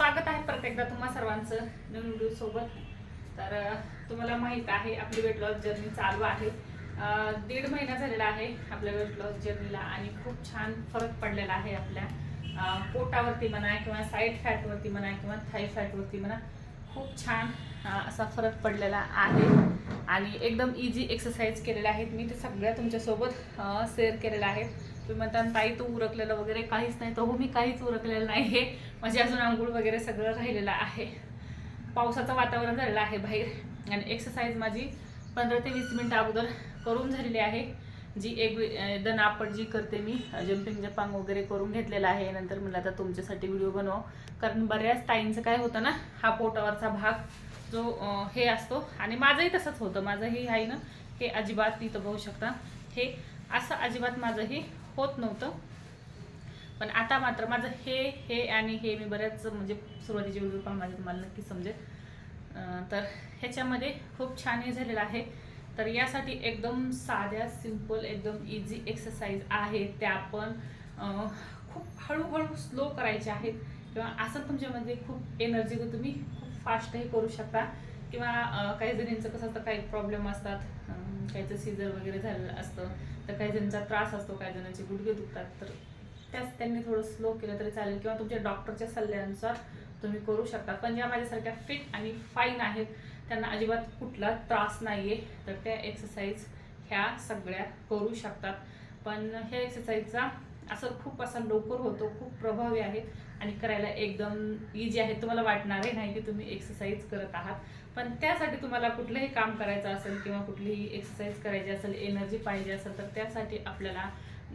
स्वागत आहे परत एकदा तुम्हा सर्वांचं नवीन व्हिडिओ सोबत. तर तुम्हाला माहीत आहे आपली वेट लॉस जर्नी चालू आहे. दीड महिना झालेला आहे आपल्या वेट लॉस जर्नीला आणि खूप छान फरक पडलेला आहे आपल्या पोटावरती म्हणा किंवा साईड फॅटवरती म्हणा किंवा थाई फॅटवरती म्हणा. खूप छान असा फरक पडलेला आहे. आणि एकदम इझी एक्सरसाइज केलेल्या आहेत. मी ते सगळ्या तुमच्यासोबत शेअर केलेल्या आहेत तुम्ही म्हणता ताई तू उरकलेलं वगैरे काहीच नाही. तर हो मी काहीच उरकलेलं नाही हे म्हणजे अजून आंघोळ वगैरे सगळं राहिलेलं आहे. पावसाचं वातावरण झालेलं आहे बाहेर. आणि एक्सरसाइज माझी पंधरा ते वीस मिनटं अगोदर करून झालेली आहे. जी एक दनापट जी करते मी जम्पिंग जपांग वगैरे करून घेतलेला आहे. नंतर मला आता तुमच्यासाठी व्हिडिओ बनव कारण बऱ्याच ताईंचं काय होतं ना हा पोटावरचा भाग जो हे असतो. आणि माझंही तसंच होतं. माझंही आहे ना हे अजिबात तिथं बघू शकता. हे असं अजिबात माझंही होत नव्हतं. पण आता मात्र माझं हे हे आणि हे मी बऱ्याच म्हणजे सुरुवातीचे व्हिडिओ पाहून माझे तुम्हाला नक्की समजेल. तर ह्याच्यामध्ये खूप छान हे झालेलं आहे. तर यासाठी एकदम साध्या सिंपल एकदम इझी एक्सरसाइज आहे. त्या आपण खूप हळूहळू स्लो करायच्या आहेत. किंवा असं तुमच्यामध्ये खूप एनर्जी तुम्ही खूप फास्टही करू शकता. किंवा काही जणींचं कसं असतं काही प्रॉब्लेम असतात. काहीचं सीझर वगैरे झालेलं असतं. तर काही जणांचा त्रास असतो काही जणांचे गुडघे दुखतात. तर त्याच त्यांनी थोडं स्लो केलं तरी चालेल किंवा तुमच्या डॉक्टरच्या सल्ल्यानुसार तुम्ही करू शकता. पण ज्या माझ्यासारख्या फिट आणि फाईन आहेत त्यांना अजिबात कुठला त्रास नाही आहे तर त्या एक्सरसाइज ह्या सगळ्या करू शकतात. पण ह्या एक्सरसाइजचा असं खूप असा लवकर होतो खूप प्रभावी आहेत आणि करायला एकदम इझी आहे. तुम्हाला वाटणारही नाही की तुम्ही एक्सरसाइज करत आहात. पण त्यासाठी तुम्हाला कुठलंही काम करायचं असेल किंवा कुठलीही एक्सरसाइज करायची असेल एनर्जी पाहिजे असेल तर त्यासाठी आपल्याला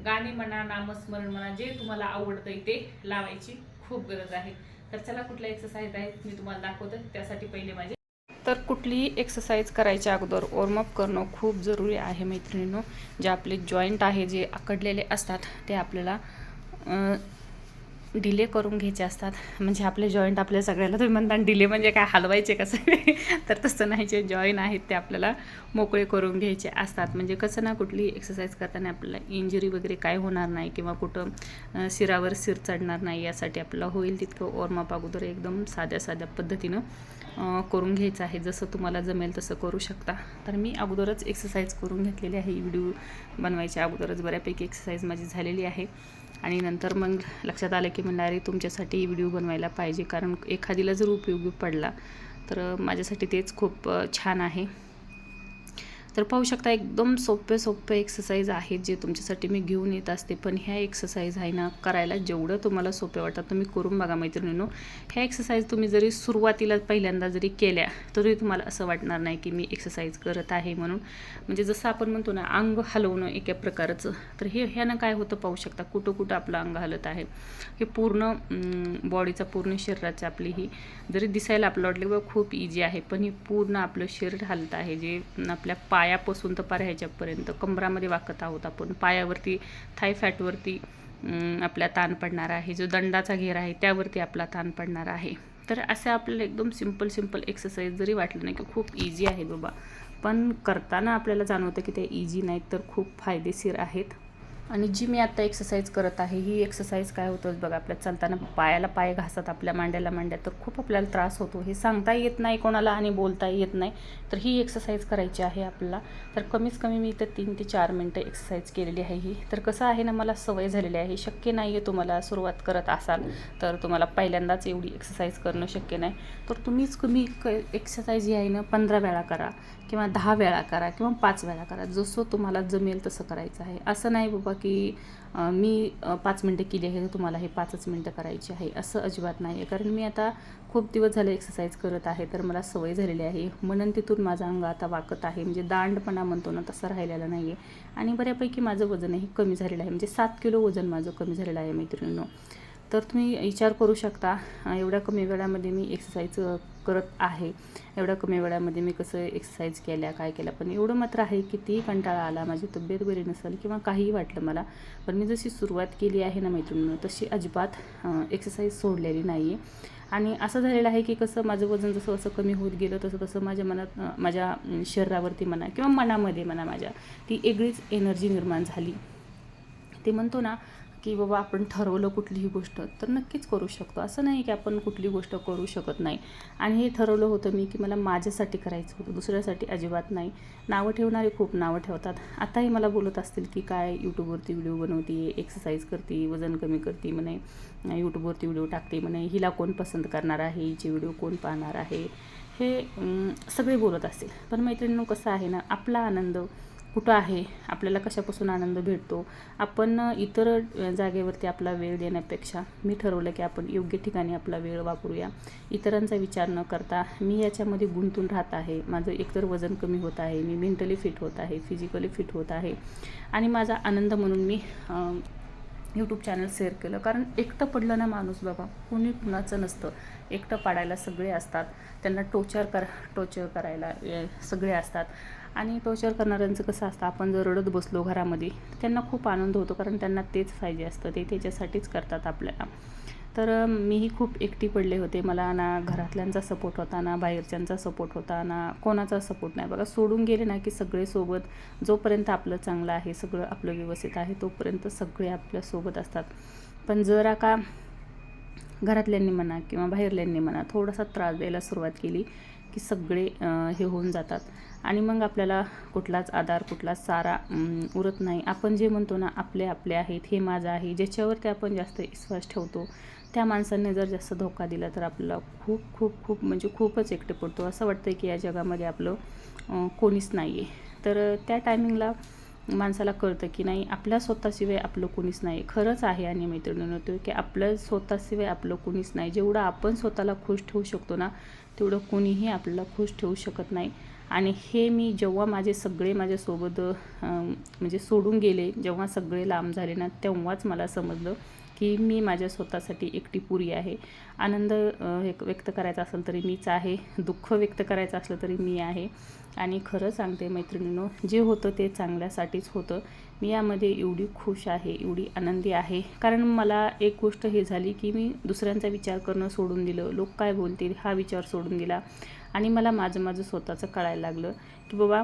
गाणी म्हणा नामस्मरण म्हणा जे तुम्हाला आवडतंय ते लावायची खूप गरज आहे. तर चला कुठल्या एक्सरसाइज आहेत मी तुम्हाला दाखवते. त्यासाठी पहिले माझे तर कुठलीही एक्सरसाइज करायच्या अगोदर वॉर्मअप करणं खूप जरुरी आहे मैत्रिणींनो. जे आपले जॉईंट आहे जे आकडलेले असतात ते आपल्याला डिले करून घ्यायचे असतात. म्हणजे आपले जॉईंट आपल्या सगळ्याला तुम्ही म्हणता डिले म्हणजे काय? हलवायचे कसं तर तसं नाही. जे जॉईन आहेत ते आपल्याला मोकळे करून घ्यायचे असतात. म्हणजे कसं ना कुठली एक्सरसाइज करताना आपल्याला इंजुरी वगैरे काय होणार नाही किंवा कुठं शिरावर शिर चढणार नाही यासाठी आपल्याला होईल तितकं वॉर्मअप अगोदर एकदम साध्या साध्या पद्धतीनं करून घ्यायचं आहे. जसं तुम्हाला जमेल तसं करू शकता. तर मी अगोदरच एक्सरसाइज करून घेतलेली आहे. व्हिडिओ बनवायच्या अगोदरच बऱ्यापैकी एक्सरसाइज माझी झालेली आहे. आणि नंतर मग लक्षात आलं की म्हणणार आहे तुमच्यासाठी व्हिडिओ बनवायला पाहिजे कारण एखादीला जर उपयोगी पडला तर माझ्यासाठी तेच खूप छान आहे. तर पाहू शकता एकदम सोपे सोपे एक्सरसाइज आहेत जे तुमच्यासाठी मी घेऊन येत असते. पण ह्या एक्सरसाइज आहे ना करायला जेवढं तुम्हाला सोपे वाटतात तुम्ही करून बघा मैत्रिणींनो. ह्या एक्सरसाइज तुम्ही जरी सुरुवातीला पहिल्यांदा जरी केल्या तरी तुम्हाला असं वाटणार नाही की मी एक्सरसाइज करत आहे म्हणून. म्हणजे जसं आपण म्हणतो ना अंग हलवणं एका प्रकारचं. तर हे ह्यानं काय होतं पाहू शकता कुठं कुठं आपलं अंग हलत आहे. हे पूर्ण बॉडीचा पूर्ण शरीराची आपली ही जरी दिसायला आपलं वाटलं की बाबा खूप इझी आहे पण हे पूर्ण आपलं शरीर हलत आहे. जे आपल्या पायापासून तर पार ह्याच्यापर्यंत. कमरामध्ये वाकत आहोत आपण. पायावरती थाय फॅटवरती आपल्या आपला ताण पडणार आहे. जो दंडाचा घेर आहे त्यावरती आपला ताण पडणार आहे. तर असे आपल्याला एकदम सिंपल सिंपल एक्सरसाइज जरी वाटलं नाही की खूप इझी आहे बाबा. पण करताना आपल्याला जाणवतं की ते इझी नाहीत तर खूप फायदेशीर आहेत. आणि जी मी आत्ता एक्सरसाइज करत आहे ही एक्सरसाइज काय होतं बघा आपल्या चालताना पायाला पाय घासत आपल्या मांड्याला मांड्या तर खूप आपल्याला त्रास होतो. हे सांगता येत नाही कोणाला आणि बोलता येत नाही. तर ही एक्सरसाइज करायची आहे आपल्याला. तर कमीत कमी मी इथं तीन ते चार मिनटं एक्सरसाइज केलेली आहे ही. तर कसं आहे ना मला सवय झालेली आहे. शक्य नाही आहे तुम्हाला सुरुवात करत असाल तर तुम्हाला पहिल्यांदाच एवढी एक्सरसाइज करणं शक्य नाही. तर तुम्हीच कमी क एक्सरसाइज ही आहे ना पंधरा वेळा करा. किंवा दहा वेळा करा किंवा पाच वेळा करा. जसं तुम्हाला जमेल तसं करायचं आहे. असं नाही बाबा की मी पाच मिनटं केली आहे तर तुम्हाला हे पाचच मिनटं करायची आहे. असं अजिबात नाही आहे कारण मी आता खूप दिवस झाले एक्सरसाइज करत आहे तर मला सवय झालेली आहे. म्हणून तिथून माझा अंग आता वाकत आहे. म्हणजे दांडपणा म्हणतो ना तसं राहिलेला नाही आहे आणि बऱ्यापैकी माझं वजनही कमी झालेलं आहे. म्हणजे सात किलो वजन माझं कमी झालेलं आहे मैत्रिणींनो. तर तुम्ही विचार करू शकता एवढ्या कमी वेळामध्ये मी एक्सरसाइज करत आहे. एवढ्या कमी वेळामध्ये मी कसं एक्सरसाइज केल्या काय केल्या पण एवढं मात्र आहे की ती कंटाळा आला माझी तब्येत बरी नसेल किंवा काहीही वाटलं मला पण मी जशी सुरुवात केली आहे ना मैत्रिणीनं तशी अजिबात एक्सरसाइज सोडलेली नाही आहे आणि असं झालेलं आहे की कसं माझं वजन जसं असं कमी होत गेलं तसं तसं माझ्या मनात माझ्या शरीरावरती म्हणा किंवा मनामध्ये म्हणा माझ्या ती वेगळीच एनर्जी निर्माण झाली. ते म्हणतो ना की बाबा आपण ठरवलं कुठलीही गोष्ट तर नक्कीच करू शकतो. असं नाही की आपण कुठली गोष्ट करू शकत नाही. आणि हे ठरवलं होतं मी की मला माझ्यासाठी करायचं होतं दुसऱ्यासाठी अजिबात नाही. नावं ठेवणारे खूप नावं ठेवतात. आताही मला बोलत असतील की काय यूट्यूबवरती व्हिडिओ बनवते एक्सरसाइज करते वजन कमी करते म्हणे यूट्यूबवरती व्हिडिओ टाकते म्हणे हिला कोण पसंत करणार आहे हिचे व्हिडिओ कोण पाहणार आहे? हे सगळे बोलत असतील. पण मैत्रिणींनो कसं आहे ना आपला आनंद कुठं आहे आपल्याला कशापासून आनंद भेटतो आपण इतर जागेवरती आपला वेळ देण्यापेक्षा मी ठरवलं की आपण योग्य ठिकाणी आपला वेळ वापरूया. इतरांचा विचार न करता मी याच्यामध्ये गुंतून राहत आहे. माझं एकतर वजन कमी होत आहे मी मेंटली फिट होत आहे फिजिकली फिट होत आहे. आणि माझा आनंद म्हणून मी यूट्यूब चॅनल शेअर केलं. कारण एकटं पडलं ना माणूस बाबा कुणी कुणाचं नसतं. एकटं पाडायला सगळे असतात. त्यांना टोचर कर टोचर करायला सगळे असतात. आणि टोचर करणाऱ्यांचं कसं असतं आपण जर रडत बसलो घरामध्ये त्यांना खूप आनंद होतो कारण त्यांना तेच पाहिजे असतं ते त्याच्यासाठीच करतात आपल्याला. तर मीही खूप एकटी पडले होते. मला ना घरातल्यांचा सपोर्ट होता ना बाहेरच्यांचा सपोर्ट होता ना कोणाचा सपोर्ट नाही. बघा सोडून गेले ना की सगळे सोबत जोपर्यंत आपलं चांगलं आहे सगळं आपलं व्यवस्थित आहे तोपर्यंत सगळे आपल्यासोबत असतात. पण जरा का घरातल्यांनी म्हणा किंवा बाहेरल्यांनी म्हणा थोडासा त्रास द्यायला सुरुवात केली की सगळे हे होऊन जातात. आणि मग आपल्याला कुठलाच आधार कुठलाच सारा उरत नाही. आपण जे म्हणतो ना आपले आपले आहेत हे माझं आहे ज्याच्यावरती आपण जास्त विश्वास ठेवतो त्या माणसाने जर जास्त धोका दिला तर आपल्याला खूप खूप खूप म्हणजे खूपच एकटे पडतो. असं वाटतं की या जगामध्ये आपलं कोणीच नाही आहे तर त्या टायमिंगला माणसाला कळतं की नाही आपल्या स्वतःशिवाय आपलं कोणीच नाही. खरंच आहे आणि मैत्रिणीनं तो की आपलं स्वतःशिवाय आपलं कोणीच नाही. जेवढं आपण स्वतःला खुश ठेवू शकतो ना तेवढं कोणीही आपल्याला खुश ठेवू शकत नाही. आणि हे मी जेव्हा माझे सगळे माझ्यासोबत म्हणजे सोडून गेले जेव्हा सगळे लांब झाले ना तेव्हाच मला समजलं की मी माझ्या स्वतःसाठी एकटी पुरी आहे. आनंद हे व्यक्त करायचा असेल तरी मीच आहे. दुःख व्यक्त करायचं असलं तरी मी आहे. आणि खरं सांगते मैत्रिणींनो जे होतं ते चांगल्यासाठीच होतं. मी यामध्ये एवढी खुश आहे एवढी आनंदी आहे. कारण मला एक गोष्ट हे झाली की मी दुसऱ्यांचा विचार करणं सोडून दिलं. लोक काय बोलतील हा विचार सोडून दिला. आणि मला माझं माझं स्वतःचं कळायला लागलं की बाबा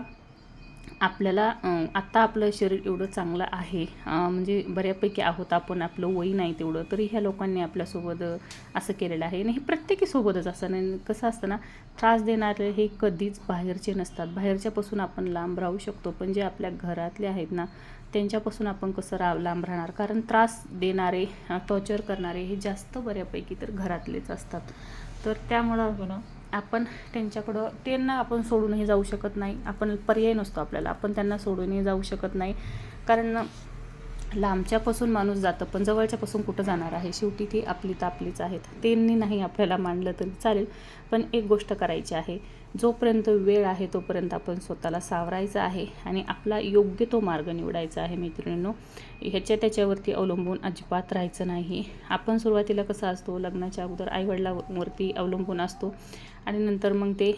आपल्याला आत्ता आपलं शरीर एवढं चांगलं आहे म्हणजे बऱ्यापैकी आहोत आपण आपलं वय नाही तेवढं तरी ह्या लोकांनी आपल्यासोबत असं केलेलं आहे. आणि हे प्रत्येकीसोबतच असं नाही कसं असतं ना त्रास देणारे हे कधीच बाहेरचे नसतात. बाहेरच्यापासून आपण लांब राहू शकतो पण जे आपल्या घरातले आहेत ना त्यांच्यापासून आपण कसं राह लांब राहणार? कारण त्रास देणारे टॉर्चर करणारे हे जास्त बऱ्यापैकी तर घरातलेच असतात. तर त्यामुळं हो ना. आपण त्यांच्याकडं त्यांना आपण सोडूनही जाऊ शकत नाही. आपण पर्याय नसतो आपल्याला. आपण त्यांना सोडूनही जाऊ शकत नाही. कारण लांबच्यापासून माणूस जातं पण जवळच्यापासून कुठं जाणार आहे? शेवटी ती आपली तर आपलीच आहेत. त्यांनी नाही आपल्याला मांडलं तरी चालेल. पण एक गोष्ट करायची आहे. जोपर्यंत वेळ आहे तोपर्यंत आपण स्वतःला सावरायचं आहे आणि आपला योग्य तो मार्ग निवडायचा आहे मैत्रिणींनो. ह्याच्या त्याच्यावरती अवलंबून अजिबात राहायचं नाही. आपण सुरुवातीला कसा असतो लग्नाच्या अगोदर आईवडिलावरती अवलंबून असतो आणि नंतर मग ते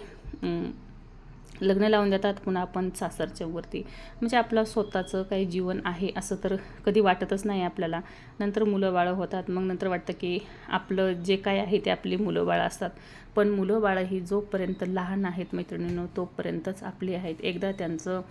लग्न लावून देतात पुन्हा आपण सासरच्या वरती. म्हणजे आपलं स्वतःचं काही जीवन आहे असं तर कधी वाटतच नाही आपल्याला. नंतर मुलं बाळं होतात मग नंतर वाटतं की आपलं जे काय आहे ते आपली मुलं बाळं असतात. पण मुलं बाळं ही जोपर्यंत लहान आहेत मैत्रिणींनो तोपर्यंतच आपली आहेत. एकदा त्यांचं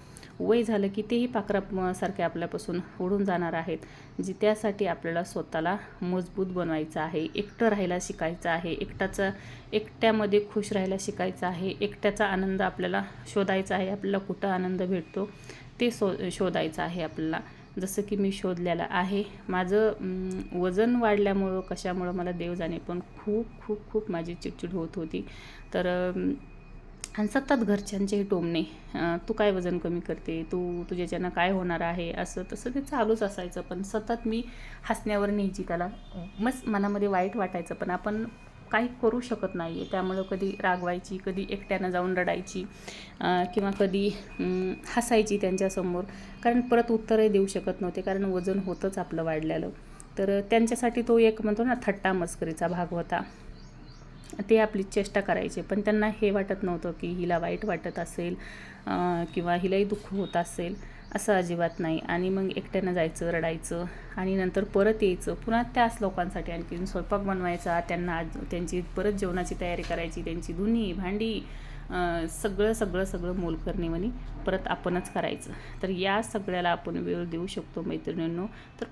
वय झालं की तेही पाखरासारखे आपल्यापासून उडून जाणार आहेत जी त्यासाठी आपल्याला स्वतःला मजबूत बनवायचं आहे एकटं राहायला शिकायचं आहे एकटाचा एकट्यामध्ये खुश राहायला शिकायचं आहे एकट्याचा आनंद आपल्याला शोधायचा आहे आपल्याला कुठं आनंद भेटतो ते सो शोधायचं आहे आपल्याला. जसं की मी शोधलेलं आहे माझं वजन वाढल्यामुळं कशामुळं मला देव जाणे पण खूप खूप खूप माझी चिडचिड होत होती. तर आणि सतत घरच्यांचेही टोमणे तू काय वजन कमी करते? तू तुझ्याच्यानं काय होणार आहे? असं तसं ते चालूच असायचं पण सतत मी हसण्यावर न्यायची त्याला मस्त मनामध्ये वाईट वाटायचं पण आपण काही करू शकत नाही आहे त्यामुळं कधी रागवायची कधी एकट्यानं जाऊन रडायची किंवा कधी हसायची त्यांच्यासमोर. कारण परत उत्तरही देऊ शकत नव्हते कारण वजन होतंच आपलं वाढलेलं. तर त्यांच्यासाठी तो एक म्हणतो ना थट्टा मस्करीचा भाग होता. ते आपली चेष्टा करायचे. पण त्यांना हे वाटत नव्हतं की हिला वाईट वाटत असेल किंवा हिलाही दुःख होत असेल असं अजिबात नाही. आणि मग एकट्यानं जायचं रडायचं आणि नंतर परत यायचं. पुन्हा त्याच लोकांसाठी आणखीन स्वयंपाक बनवायचा त्यांना आज त्यांची परत जेवणाची तयारी करायची त्यांची धुनी भांडी सगळं सगळं सगळं मोलकरणीवणी परत आपणच करायचं. तर या सगळ्याला आपण वेळ देऊ शकतो मैत्रिणींनो. तर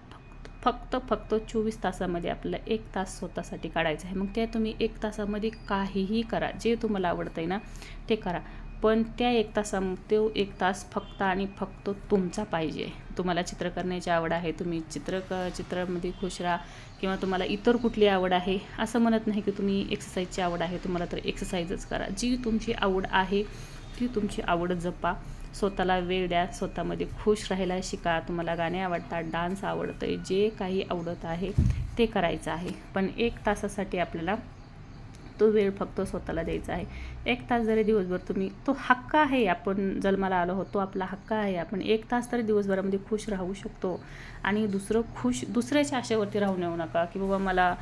फक्त फक्त चोवीस तासामध्ये आपल्याला एक तास स्वतःसाठी काढायचं आहे. मग ते तुम्ही एक तासामध्ये काहीही करा. जे तुम्हाला आवडतं आहे ना ते करा. पण त्या एक तासा तो एक तास फक्त आणि फक्त तुमचा पाहिजे. तुम्हाला चित्र करण्याची आवड आहे तुम्ही चित्र क चित्रामध्ये खुश राहा किंवा तुम्हाला इतर कुठली आवड आहे असं म्हणत नाही की तुम्ही एक्सरसाइजची आवड आहे तुम्हाला तर एक्सरसाइजच करा. जी तुमची आवड आहे ती तुमची आवड जपा. स्वतःला वेळ द्या स्वतःमध्ये खुश राहायला शिका. तुम्हाला गाणे आवडतात डान्स आवडतं आहे जे काही आवडत आहे ते करायचं आहे. पण एक तासासाठी आपल्याला तो वेळ फक्त स्वतःला द्यायचा आहे. एक तास जरी दिवसभर तुम्ही तो हक्क आहे आपण जन्माला आलो होतो आपला हक्क आहे. आपण एक तास तरी दिवसभरामध्ये खुश राहू शकतो. आणि दुसरं खुश दुसऱ्याच्या आशेवरती राहून येऊ नका की बाबा मला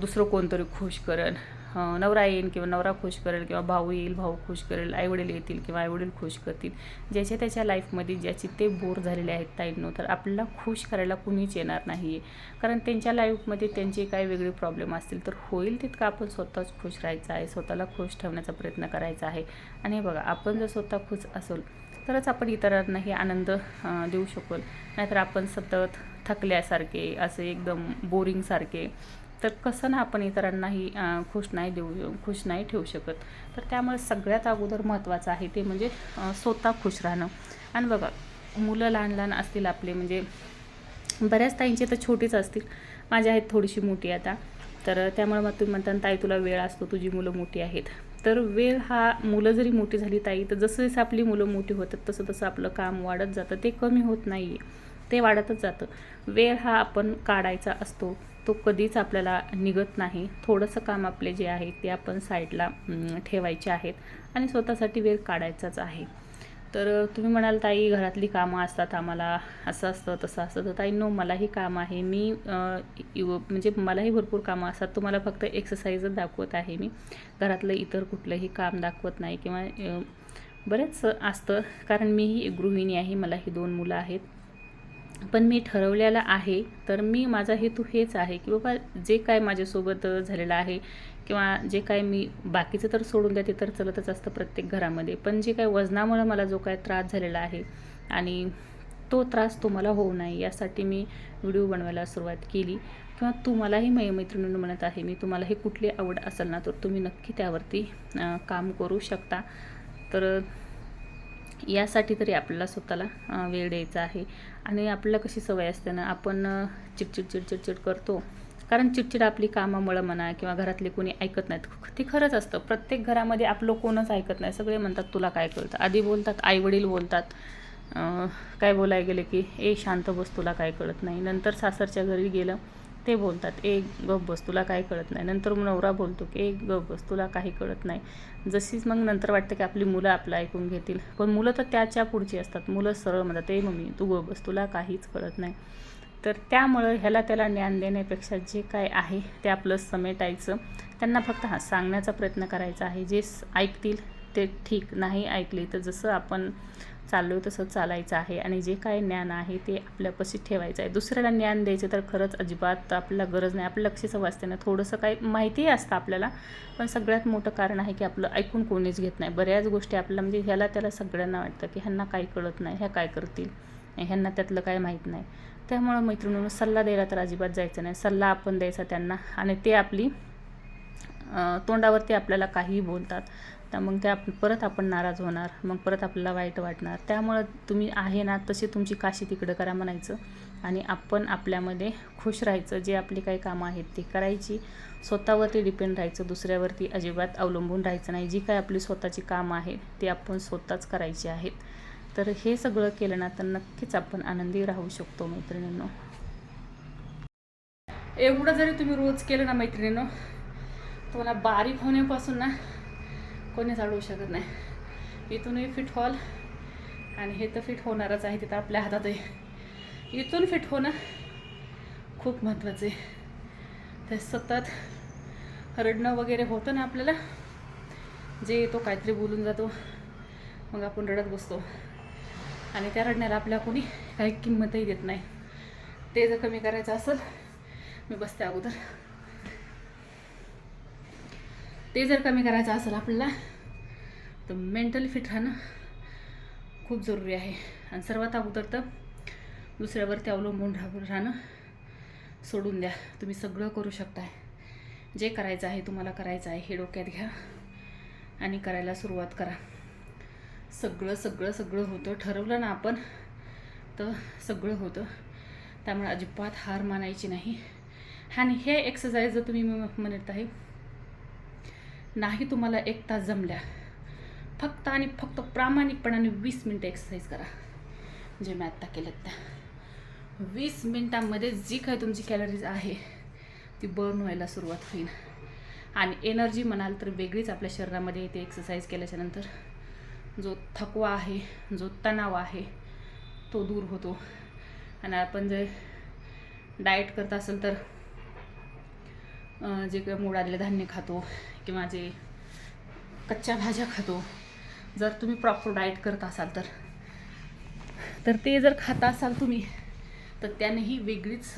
दुसरं कोणतरी खुश करेल. नवरा येईल किंवा नवरा खुश करेल किंवा भाऊ येईल भाऊ खुश करेल आईवडील येतील किंवा आईवडील खुश करतील ज्याच्या त्याच्या लाईफमध्ये ज्याची ते बोर झालेले आहेत ताईंनो तर आपल्याला खुश करायला कुणीच येणार नाही आहे कारण त्यांच्या लाईफमध्ये त्यांचे काही वेगळे प्रॉब्लेम असतील तर होईल तितकं आपण स्वतःच खुश राहायचं आहे स्वतःला खुश ठेवण्याचा प्रयत्न करायचा आहे. आणि हे बघा आपण जर स्वतः खुश असेल तरच आपण इतरांनाही आनंद देऊ शकू नाहीतर आपण सतत थकल्यासारखे असे एकदम बोरिंगसारखे तर कसं ना आपण इतरांनाही खुश नाही देऊ खुश नाही ठेवू शकत. तर त्यामुळे सगळ्यात अगोदर महत्त्वाचं आहे ते म्हणजे स्वतः खुश राहणं. आणि बघा मुलं लहान लहान असतील आपले म्हणजे बऱ्याच ताईंचे तर छोटीच असतील. माझी आहेत थोडीशी मोठी आता. तर त्यामुळे मग तुम्ही म्हणता ताई तुला वेळ असतो तुझी मुलं मोठी आहेत. तर वेळ हा मुलं जरी मोठी झाली ताई तर जसं जसं आपली मुलं मोठी होतात तसं तसं आपलं काम वाढत जातं. ते कमी होत नाही आहे ते वाढतच जातं. वेळ हा आपण काढायचा असतो. तो कधीच आपल्याला निघत नाही. थोडंसं काम आपले जे आहे ते आपण साईडला ठेवायचे आहेत आणि स्वतःसाठी वेळ काढायचाच आहे. तर तुम्ही म्हणाल ताई घरातली कामं असतात आम्हाला असं असतं तसं असतं. तर ताई नो मलाही काम आहे. मी यु म्हणजे मलाही भरपूर कामं असतात. तुम्हाला फक्त एक्सरसाइजच दाखवत आहे मी. घरातलं इतर कुठलंही काम दाखवत नाही किंवा बरंच बरेच असतं. कारण मीही एक गृहिणी आहे. मलाही दोन मुलं आहेत. पण मी ठरवलेला आहे तर मी माझा हेतू हेच आहे की बाबा जे काय माझ्यासोबत झालेलं आहे किंवा जे काय मी बाकीचं तर सोडून द्या ते तर चलतच असतं प्रत्येक घरामध्ये. पण जे काय वजनामुळं मला जो काय त्रास झालेला आहे आणि तो त्रास तुम्हाला होऊ नये यासाठी मी व्हिडिओ बनवायला सुरुवात केली. किंवा तुम्हालाही मै मैत्रिणींना म्हणत आहे मी तुम्हाला हे कुठली आवड असेल ना तर तुम्ही नक्की त्यावरती काम करू शकता. तर यासाठी तरी आपल्याला स्वतःला वेळ द्यायचा आहे. आणि आपल्याला कशी सवय असते ना आपण चिडचिड चिडचिड चिड करतो. कारण चिडचिड आपली कामामुळं म्हणा किंवा घरातले कोणी ऐकत नाहीत ते खरंच असतं. प्रत्येक घरामध्ये आपलं कोणच ऐकत नाही. सगळे म्हणतात तुला काय कळतं? आधी बोलतात आईवडील बोलतात काय बोलायला गेले की ए शांत बस तुला काय कळत नाही. नंतर सासरच्या घरी गेलं ते बोलतात ए गप बस तुला काय कळत नाही. नंतर मग नवरा बोलतो की ए गप बस तुला काही कळत नाही. जशीच मग नंतर वाटतं की आपली मुलं आपलं ऐकून घेतील. पण मुलं तर त्याच्या पुढची असतात. मुलं सरळ म्हणतात ए मम्मी तू गप बस तुला काहीच कळत नाही. तर त्यामुळं ह्याला त्याला ज्ञान देण्यापेक्षा जे काय आहे ते आपलं समेटायचं. त्यांना फक्त हा सांगण्याचा प्रयत्न करायचा आहे. जे ऐकतील ते ठीक नाही ऐकले तर जसं आपण चाललो तसं चालायचं आहे आणि जे काय ज्ञान आहे ते आपल्यापाशी ठेवायचं आहे. दुसऱ्याला ज्ञान द्यायचं तर खरंच अजिबात आपल्याला गरज नाही. आपलं लक्षच वाचते ना. थोडंसं काही माहितीही असतं आपल्याला. पण सगळ्यात मोठं कारण आहे की आपलं ऐकून कोणीच घेत नाही. बऱ्याच गोष्टी आपल्याला म्हणजे ह्याला त्याला सगळ्यांना वाटतं की ह्यांना काही कळत नाही. ह्या काय करतील? ह्यांना त्यातलं काय माहीत नाही. त्यामुळं मैत्रिणीनं सल्ला द्यायला तर अजिबात जायचं नाही. सल्ला आपण द्यायचा त्यांना. आणि ते आपली तोंडावरती आपल्याला काहीही बोलतात. तर मग ते आप परत आपण नाराज होणार. मग परत आपल्याला वाईट वाटणार. त्यामुळं तुम्ही आहे ना तशी तुमची काशी तिकडं करा म्हणायचं. आणि आपण आपल्यामध्ये खुश राहायचं. जे आपली काही कामं आहेत ती करायची. स्वतःवरती डिपेंड राहायचं. दुसऱ्यावरती अजिबात अवलंबून राहायचं नाही. जी काय आपली स्वतःची कामं आहेत ती आपण स्वतःच करायची आहेत. तर हे सगळं केलं ना तर नक्कीच आपण आनंदी राहू शकतो मैत्रिणींनो. एवढं जरी तुम्ही रोज केलं ना मैत्रिणींनो तुम्हाला बारीक होण्यापासून ना कोणीच अडवू शकत नाही. इथूनही फिट व्हाल आणि हे तर फिट होणारच आहे तिथं आपल्या हातातही. इथून फिट होणं खूप महत्त्वाचं आहे. ते सतत रडणं वगैरे होतं ना आपल्याला जे येतो काहीतरी बोलून जातो मग आपण रडत बसतो. आणि त्या रडण्याला आपल्या कोणी काही किंमतही देत नाही. ते जर कमी करायचं असेल मी बसते अगोदर. ते जर कमी करायचं असेल आपल्याला तर मेंटली फिट राहणं खूप जरुरी आहे. आणि सर्वात अगोदर तर दुसऱ्यावरती अवलंबून राहून राहणं सोडून द्या. तुम्ही सगळं करू शकताय. जे करायचं आहे तुम्हाला करायचं आहे हे डोक्यात घ्या आणि करायला सुरुवात करा. सगळं सगळं सगळं होतं. ठरवलं ना आपण तर सगळं होतं. त्यामुळे अजिबात हार मानायची नाही. आणि हे एक्सरसाइज जर तुम्ही म्हणत आहे नाही तुम्हाला एक तास जमल्या. फक्त आणि फक्त प्रामाणिकपणाने वीस मिनटं एक्सरसाइज करा. जे मी आत्ता केलं त्या. वीस मिनटांमध्ये जी काही तुमची कॅलरीज आहे ती बर्न व्हायला सुरुवात होईल. आणि एनर्जी म्हणाल तर वेगळीच आपल्या शरीरामध्ये येते एक्सरसाइज केल्याच्यानंतर जो थकवा आहे जो तणाव आहे तो दूर होतो. आणि आपण जर डाएट करत असेल तर जे काही मोड धान्य खातो किंवा जे कच्च्या भाज्या खातो. जर तुम्ही प्रॉपर डाएट करत असाल तर. तर ते जर खाता असाल तुम्ही तर त्यानेही वेगळीच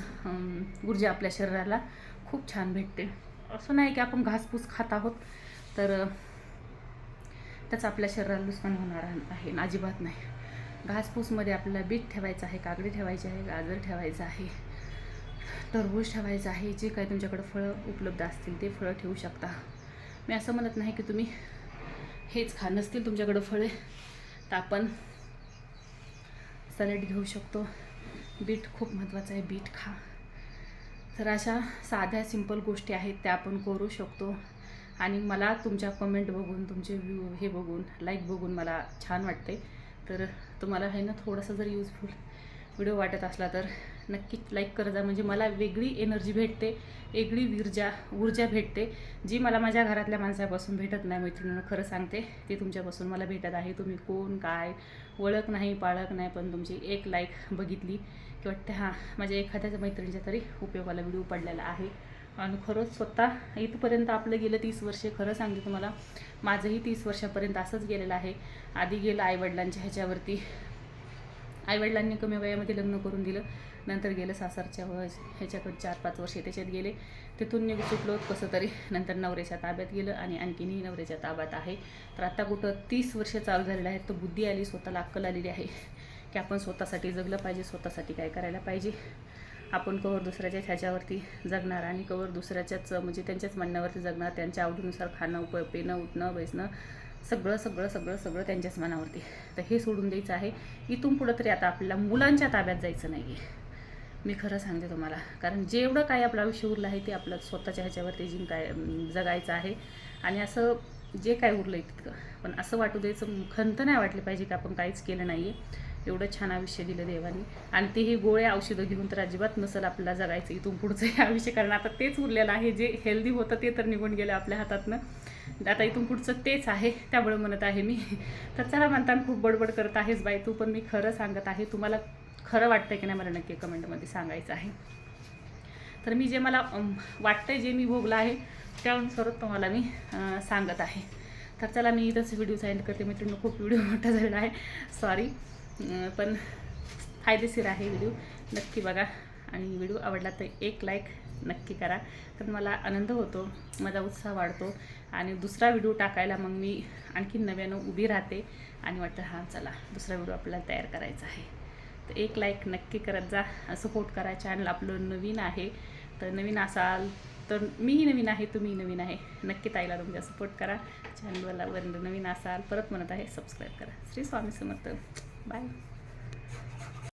ऊर्जा आपल्या शरीराला खूप छान भेटते. असं नाही की आपण घासपूस खात आहोत तर त्याचं आपल्या शरीराला नुकसान होणार आहे अजिबात नाही. घासपूसमध्ये आपल्याला बीट ठेवायचं आहे काकडी ठेवायची आहे गाजर ठेवायचं आहे. टरबूज ठेवायचं आहे जे काही तुमच्याकडं फळं उपलब्ध असतील ते फळं ठेवू शकता. मी असं म्हणत नाही की तुम्ही हेच खा नसतील तुमच्याकडं फळे तर आपण सॅलड घेऊ शकतो. बीट खूप महत्त्वाचं आहे बीट खा. तर अशा साध्या सिंपल गोष्टी आहेत त्या आपण करू शकतो. आणि मला तुमच्या कमेंट बघून तुमचे व्ह्यू हे बघून लाईक बघून मला छान वाटते तर तुम्हाला हे ना थोडंसं जर यूजफुल व्हिडिओ वाटत असला तर नक्कीच लाईक करत जा. म्हणजे मला वेगळी एनर्जी भेटते वेगळी ऊर्जा ऊर्जा भेटते जी मला माझ्या घरातल्या माणसापासून भेटत नाही मैत्रिणीनं खरं सांगते. ती तुमच्यापासून मला भेटत आहे. तुम्ही कोण काय ओळख नाही पाळख नाही पण तुमची एक लाईक बघितली की वाटते हां माझ्या एखाद्याच्या मैत्रिणीच्या तरी उपयोगाला व्हिडिओ पडलेला आहे. आणि खरंच स्वतः इथपर्यंत आपलं गेलं तीस वर्षे खरं सांगते तुम्हाला माझंही तीस वर्षापर्यंत असंच गेलेलं आहे. आधी गेलं आईवडिलांच्या ह्याच्यावरती. आईवडिलांनी कमी वयामध्ये लग्न करून दिलं. नंतर गेलं सासरच्या व ह्याच्याकडे चार पाच वर्षे त्याच्यात गेले. तिथून निघ सुटलो कसं तरी नंतर नवऱ्याच्या ताब्यात गेलं आणि आणखीनही नवऱ्याच्या ताब्यात आहे. तर आता कुठं तीस वर्ष चालू झालेलं आहे तर बुद्धी आली स्वतःला अक्कल आलेली आहे की आपण स्वतःसाठी जगलं पाहिजे स्वतःसाठी काय करायला पाहिजे. आपण कवर दुसऱ्याच्या ह्याच्यावरती जगणार आणि कवर दुसऱ्याच्याच म्हणजे त्यांच्याच म्हणण्यावरती जगणार त्यांच्या आवडीनुसार खाणं उप पिणं उठणं बैसणं सगळं सगळं सगळं सगळं त्यांच्याच मनावरती. तर हे सोडून द्यायचं आहे. इथून पुढं तरी आता आपल्याला मुलांच्या ताब्यात जायचं नाही आहे मी खरं सांगते तुम्हाला. कारण जेवढं काय आपलं आयुष्य उरलं आहे ते आपलं स्वतःच्या ह्याच्यावरती जिंक काय जगायचं आहे. आणि असं जे काय उरलं आहे तितकं. पण असं वाटू द्यायचं खंत नाही वाटली पाहिजे की आपण काहीच केलं नाही आहे एवढं छान आयुष्य दिलं देवाने. आणि तेही गोळे औषधं घेऊन तर अजिबात नसेल आपल्याला जगायचं इथून पुढचं हे आयुष्य. कारण आता तेच उरलेलं आहे जे हेल्दी होतं ते तर निघून गेलं आपल्या हातातनं. आता इथून पुढचं तेच आहे त्यामुळे म्हणत आहे मी. तर चला म्हणताना खूप बडबड करत आहेस बाई तू पण मी खरं सांगत आहे तुम्हाला खरं वाटतं की नाही मला नक्की कमेंटमध्ये सांगायचं आहे. तर मी जे मला वाटतंय जे मी भोगलं आहे त्यानुसार तुम्हाला मी सांगत आहे. तर चला मी इथंच व्हिडिओ सेंड करते. मित्रांनो खूप व्हिडिओ मोठा झालेला आहे. सॉरी पण फायदेशीर आहे व्हिडिओ नक्की बघा. आणि व्हिडिओ आवडला तर एक लाईक नक्की करा. कारण मला आनंद होतो माझा उत्साह वाढतो. आणि दुसरा व्हिडिओ टाकायला मग मी आणखी नव्यानं उभी राहते. आणि वाटतं हां चला दुसरा व्हिडिओ आपल्याला तयार करायचा आहे. तर एक लाईक नक्की करत जा सपोर्ट करा चॅनल आपलं नवीन आहे. तर नवीन असाल तर मीही नवीन आहे तुम्ही नवीन आहे. नक्की ताईला तुमच्या सपोर्ट करा. चॅनलला वर नवीन असाल परत म्हणत आहे सबस्क्राईब करा. श्री स्वामी समर्थ. बाय